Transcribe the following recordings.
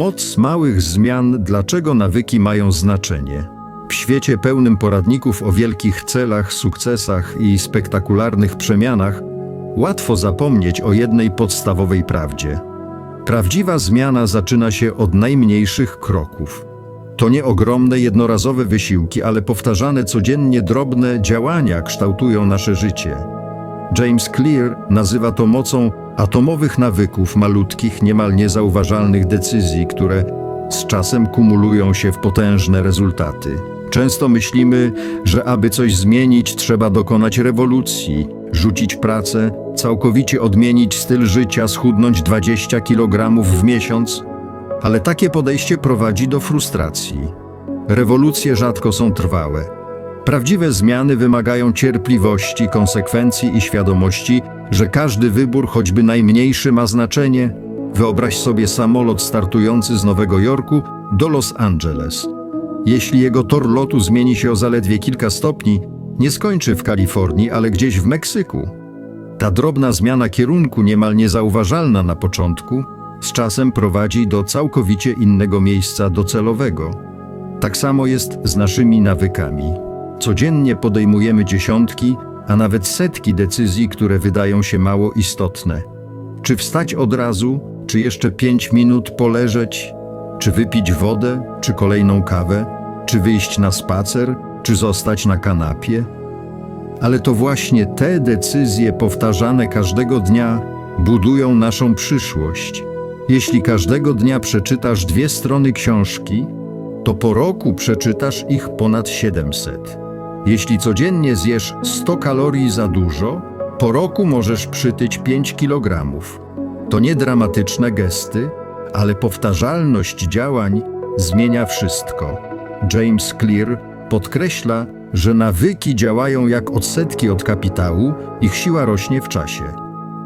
Moc małych zmian, dlaczego nawyki mają znaczenie. W świecie pełnym poradników o wielkich celach, sukcesach i spektakularnych przemianach, łatwo zapomnieć o jednej podstawowej prawdzie. Prawdziwa zmiana zaczyna się od najmniejszych kroków. To nie ogromne, jednorazowe wysiłki, ale powtarzane codziennie drobne działania kształtują nasze życie. James Clear nazywa to mocą atomowych nawyków, malutkich, niemal niezauważalnych decyzji, które z czasem kumulują się w potężne rezultaty. Często myślimy, że aby coś zmienić, trzeba dokonać rewolucji, rzucić pracę, całkowicie odmienić styl życia, schudnąć 20 kg w miesiąc, ale takie podejście prowadzi do frustracji. Rewolucje rzadko są trwałe. Prawdziwe zmiany wymagają cierpliwości, konsekwencji i świadomości, że każdy wybór, choćby najmniejszy, ma znaczenie. Wyobraź sobie samolot startujący z Nowego Jorku do Los Angeles. Jeśli jego tor lotu zmieni się o zaledwie kilka stopni, nie skończy w Kalifornii, ale gdzieś w Meksyku. Ta drobna zmiana kierunku, niemal niezauważalna na początku, z czasem prowadzi do całkowicie innego miejsca docelowego. Tak samo jest z naszymi nawykami. Codziennie podejmujemy dziesiątki, a nawet setki decyzji, które wydają się mało istotne. Czy wstać od razu, czy jeszcze pięć minut poleżeć, czy wypić wodę, czy kolejną kawę, czy wyjść na spacer, czy zostać na kanapie? Ale to właśnie te decyzje powtarzane każdego dnia budują naszą przyszłość. Jeśli każdego dnia przeczytasz dwie strony książki, to po roku przeczytasz ich ponad 700. Jeśli codziennie zjesz 100 kalorii za dużo, po roku możesz przytyć 5 kg. To nie dramatyczne gesty, ale powtarzalność działań zmienia wszystko. James Clear podkreśla, że nawyki działają jak odsetki od kapitału, ich siła rośnie w czasie.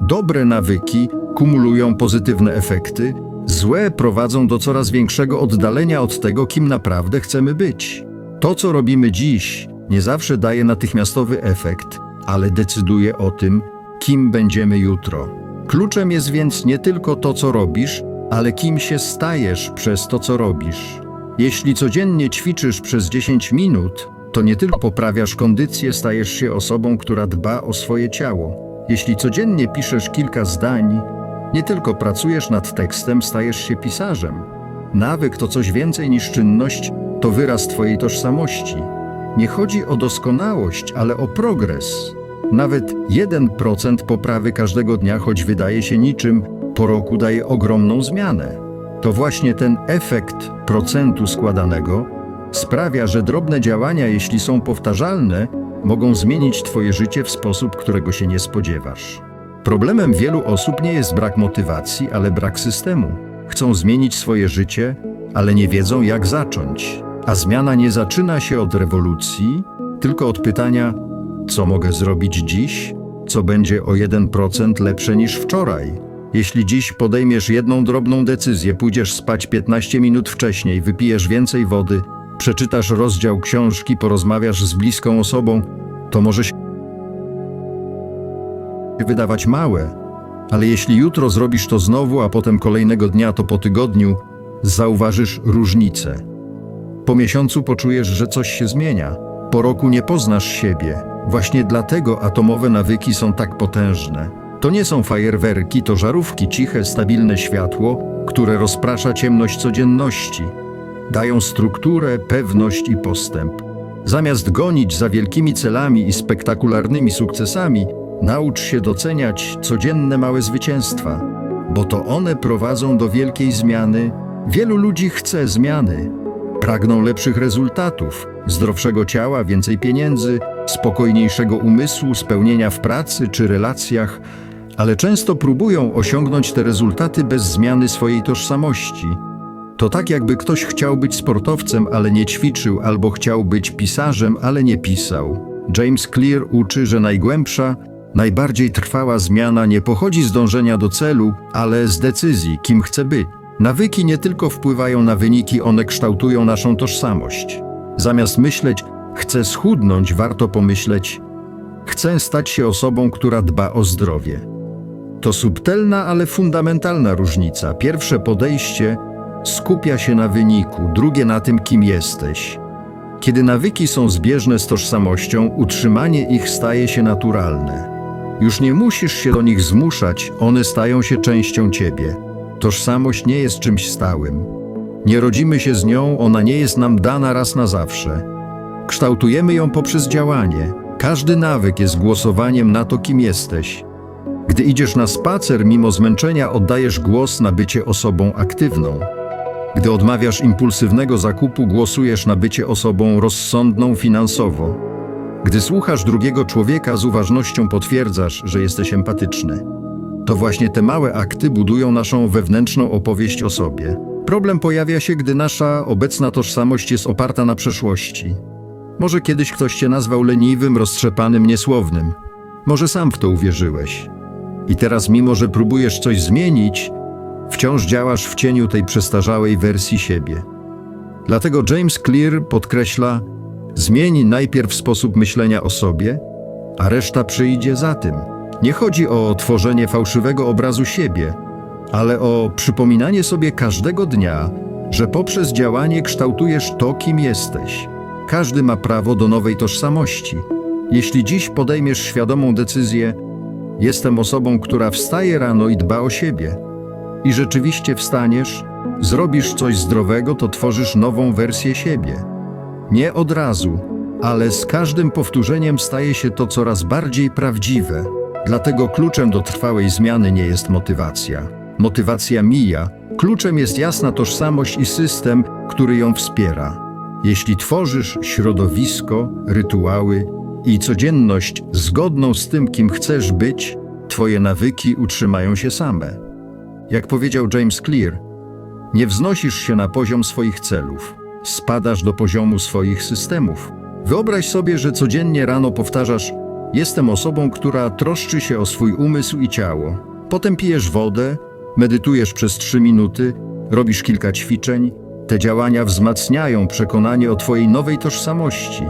Dobre nawyki kumulują pozytywne efekty, złe prowadzą do coraz większego oddalenia od tego, kim naprawdę chcemy być. To, co robimy dziś, nie zawsze daje natychmiastowy efekt, ale decyduje o tym, kim będziemy jutro. Kluczem jest więc nie tylko to, co robisz, ale kim się stajesz przez to, co robisz. Jeśli codziennie ćwiczysz przez 10 minut, to nie tylko poprawiasz kondycję, stajesz się osobą, która dba o swoje ciało. Jeśli codziennie piszesz kilka zdań, nie tylko pracujesz nad tekstem, stajesz się pisarzem. Nawyk to coś więcej niż czynność, to wyraz Twojej tożsamości. Nie chodzi o doskonałość, ale o progres. Nawet 1% poprawy każdego dnia, choć wydaje się niczym, po roku daje ogromną zmianę. To właśnie ten efekt procentu składanego sprawia, że drobne działania, jeśli są powtarzalne, mogą zmienić Twoje życie w sposób, którego się nie spodziewasz. Problemem wielu osób nie jest brak motywacji, ale brak systemu. Chcą zmienić swoje życie, ale nie wiedzą, jak zacząć. A zmiana nie zaczyna się od rewolucji, tylko od pytania, co mogę zrobić dziś, co będzie o 1% lepsze niż wczoraj. Jeśli dziś podejmiesz jedną drobną decyzję, pójdziesz spać 15 minut wcześniej, wypijesz więcej wody, przeczytasz rozdział książki, porozmawiasz z bliską osobą, to może się wydawać małe, ale jeśli jutro zrobisz to znowu, a potem kolejnego dnia, to po tygodniu zauważysz różnicę. Po miesiącu poczujesz, że coś się zmienia. Po roku nie poznasz siebie. Właśnie dlatego atomowe nawyki są tak potężne. To nie są fajerwerki, to żarówki, ciche, stabilne światło, które rozprasza ciemność codzienności. Dają strukturę, pewność i postęp. Zamiast gonić za wielkimi celami i spektakularnymi sukcesami, naucz się doceniać codzienne małe zwycięstwa, bo to one prowadzą do wielkiej zmiany. Wielu ludzi chce zmiany, pragną lepszych rezultatów, zdrowszego ciała, więcej pieniędzy, spokojniejszego umysłu, spełnienia w pracy czy relacjach, ale często próbują osiągnąć te rezultaty bez zmiany swojej tożsamości. To tak, jakby ktoś chciał być sportowcem, ale nie ćwiczył, albo chciał być pisarzem, ale nie pisał. James Clear uczy, że najgłębsza, najbardziej trwała zmiana nie pochodzi z dążenia do celu, ale z decyzji, kim chce być. Nawyki nie tylko wpływają na wyniki, one kształtują naszą tożsamość. Zamiast myśleć, chcę schudnąć, warto pomyśleć, chcę stać się osobą, która dba o zdrowie. To subtelna, ale fundamentalna różnica. Pierwsze podejście skupia się na wyniku, drugie na tym, kim jesteś. Kiedy nawyki są zbieżne z tożsamością, utrzymanie ich staje się naturalne. Już nie musisz się do nich zmuszać, one stają się częścią ciebie. Tożsamość nie jest czymś stałym. Nie rodzimy się z nią, ona nie jest nam dana raz na zawsze. Kształtujemy ją poprzez działanie. Każdy nawyk jest głosowaniem na to, kim jesteś. Gdy idziesz na spacer, mimo zmęczenia oddajesz głos na bycie osobą aktywną. Gdy odmawiasz impulsywnego zakupu, głosujesz na bycie osobą rozsądną finansowo. Gdy słuchasz drugiego człowieka, z uważnością potwierdzasz, że jesteś empatyczny. To właśnie te małe akty budują naszą wewnętrzną opowieść o sobie. Problem pojawia się, gdy nasza obecna tożsamość jest oparta na przeszłości. Może kiedyś ktoś cię nazwał leniwym, roztrzepanym, niesłownym. Może sam w to uwierzyłeś. I teraz, mimo że próbujesz coś zmienić, wciąż działasz w cieniu tej przestarzałej wersji siebie. Dlatego James Clear podkreśla: zmień najpierw sposób myślenia o sobie, a reszta przyjdzie za tym. Nie chodzi o tworzenie fałszywego obrazu siebie, ale o przypominanie sobie każdego dnia, że poprzez działanie kształtujesz to, kim jesteś. Każdy ma prawo do nowej tożsamości. Jeśli dziś podejmiesz świadomą decyzję, jestem osobą, która wstaje rano i dba o siebie, i rzeczywiście wstaniesz, zrobisz coś zdrowego, to tworzysz nową wersję siebie. Nie od razu, ale z każdym powtórzeniem staje się to coraz bardziej prawdziwe. Dlatego kluczem do trwałej zmiany nie jest motywacja. Motywacja mija, kluczem jest jasna tożsamość i system, który ją wspiera. Jeśli tworzysz środowisko, rytuały i codzienność zgodną z tym, kim chcesz być, twoje nawyki utrzymają się same. Jak powiedział James Clear, nie wznosisz się na poziom swoich celów, spadasz do poziomu swoich systemów. Wyobraź sobie, że codziennie rano powtarzasz: Jestem osobą, która troszczy się o swój umysł i ciało. Potem pijesz wodę, medytujesz przez trzy minuty, robisz kilka ćwiczeń. Te działania wzmacniają przekonanie o Twojej nowej tożsamości.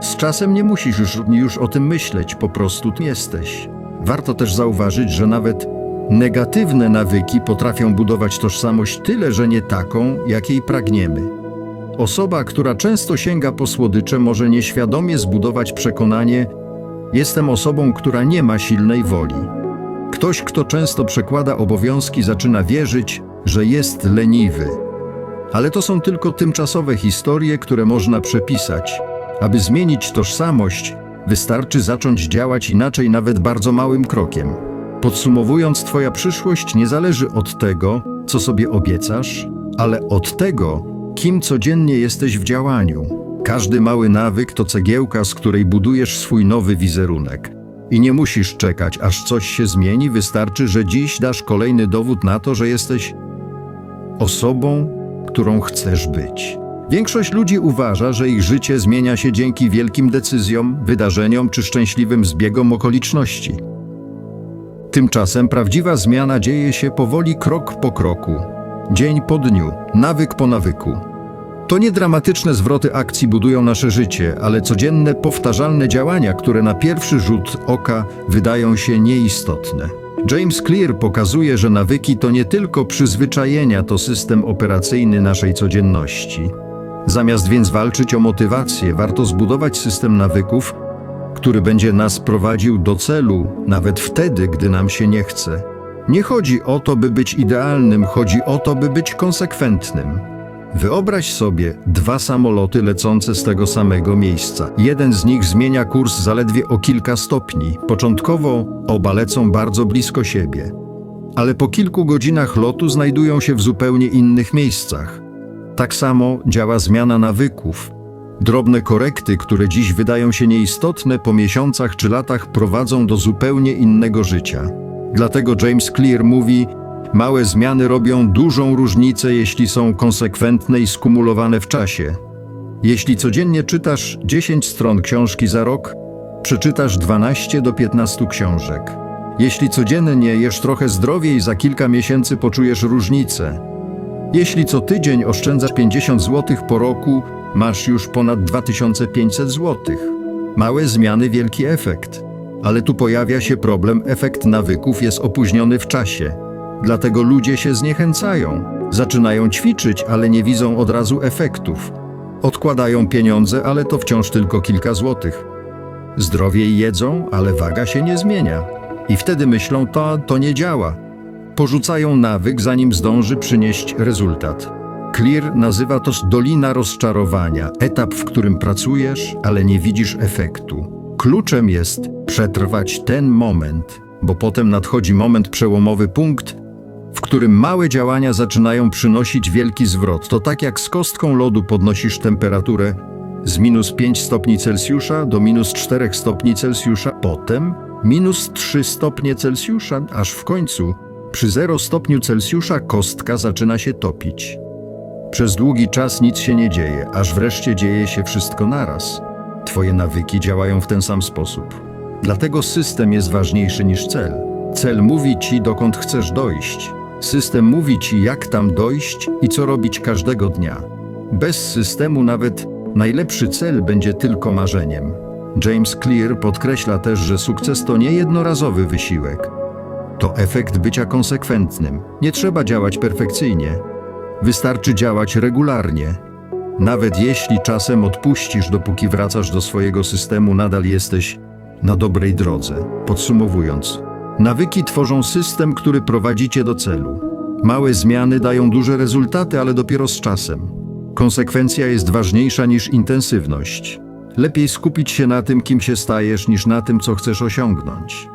Z czasem nie musisz już, już o tym myśleć, po prostu tu jesteś. Warto też zauważyć, że nawet negatywne nawyki potrafią budować tożsamość tyle, że nie taką, jakiej pragniemy. Osoba, która często sięga po słodycze, może nieświadomie zbudować przekonanie: Jestem osobą, która nie ma silnej woli. Ktoś, kto często przekłada obowiązki, zaczyna wierzyć, że jest leniwy. Ale to są tylko tymczasowe historie, które można przepisać. Aby zmienić tożsamość, wystarczy zacząć działać inaczej, nawet bardzo małym krokiem. Podsumowując, Twoja przyszłość nie zależy od tego, co sobie obiecasz, ale od tego, kim codziennie jesteś w działaniu. Każdy mały nawyk to cegiełka, z której budujesz swój nowy wizerunek. I nie musisz czekać, aż coś się zmieni, wystarczy, że dziś dasz kolejny dowód na to, że jesteś osobą, którą chcesz być. Większość ludzi uważa, że ich życie zmienia się dzięki wielkim decyzjom, wydarzeniom czy szczęśliwym zbiegom okoliczności. Tymczasem prawdziwa zmiana dzieje się powoli krok po kroku, dzień po dniu, nawyk po nawyku. To nie dramatyczne zwroty akcji budują nasze życie, ale codzienne, powtarzalne działania, które na pierwszy rzut oka wydają się nieistotne. James Clear pokazuje, że nawyki to nie tylko przyzwyczajenia, to system operacyjny naszej codzienności. Zamiast więc walczyć o motywację, warto zbudować system nawyków, który będzie nas prowadził do celu, nawet wtedy, gdy nam się nie chce. Nie chodzi o to, by być idealnym, chodzi o to, by być konsekwentnym. Wyobraź sobie dwa samoloty lecące z tego samego miejsca. Jeden z nich zmienia kurs zaledwie o kilka stopni. Początkowo oba lecą bardzo blisko siebie, ale po kilku godzinach lotu znajdują się w zupełnie innych miejscach. Tak samo działa zmiana nawyków. Drobne korekty, które dziś wydają się nieistotne, po miesiącach czy latach prowadzą do zupełnie innego życia. Dlatego James Clear mówi: Małe zmiany robią dużą różnicę, jeśli są konsekwentne i skumulowane w czasie. Jeśli codziennie czytasz 10 stron książki za rok, przeczytasz 12 do 15 książek. Jeśli codziennie jesz trochę zdrowiej, za kilka miesięcy poczujesz różnicę. Jeśli co tydzień oszczędzasz 50 zł po roku, masz już ponad 2500 zł. Małe zmiany, wielki efekt. Ale tu pojawia się problem, efekt nawyków jest opóźniony w czasie. Dlatego ludzie się zniechęcają. Zaczynają ćwiczyć, ale nie widzą od razu efektów. Odkładają pieniądze, ale to wciąż tylko kilka złotych. Zdrowiej jedzą, ale waga się nie zmienia. I wtedy myślą, to, to nie działa. Porzucają nawyk, zanim zdąży przynieść rezultat. Clear nazywa to dolina rozczarowania, etap, w którym pracujesz, ale nie widzisz efektu. Kluczem jest przetrwać ten moment, bo potem nadchodzi moment przełomowy punkt, w którym małe działania zaczynają przynosić wielki zwrot. To tak jak z kostką lodu podnosisz temperaturę z minus 5 stopni Celsjusza do minus 4 stopni Celsjusza, potem minus 3 stopnie Celsjusza, aż w końcu przy 0 stopniu Celsjusza kostka zaczyna się topić. Przez długi czas nic się nie dzieje, aż wreszcie dzieje się wszystko naraz. Twoje nawyki działają w ten sam sposób. Dlatego system jest ważniejszy niż cel. Cel mówi ci, dokąd chcesz dojść. System mówi ci, jak tam dojść i co robić każdego dnia. Bez systemu nawet najlepszy cel będzie tylko marzeniem. James Clear podkreśla też, że sukces to nie jednorazowy wysiłek. To efekt bycia konsekwentnym. Nie trzeba działać perfekcyjnie. Wystarczy działać regularnie. Nawet jeśli czasem odpuścisz, dopóki wracasz do swojego systemu, nadal jesteś na dobrej drodze. Podsumowując, nawyki tworzą system, który prowadzi cię do celu. Małe zmiany dają duże rezultaty, ale dopiero z czasem. Konsekwencja jest ważniejsza niż intensywność. Lepiej skupić się na tym, kim się stajesz, niż na tym, co chcesz osiągnąć.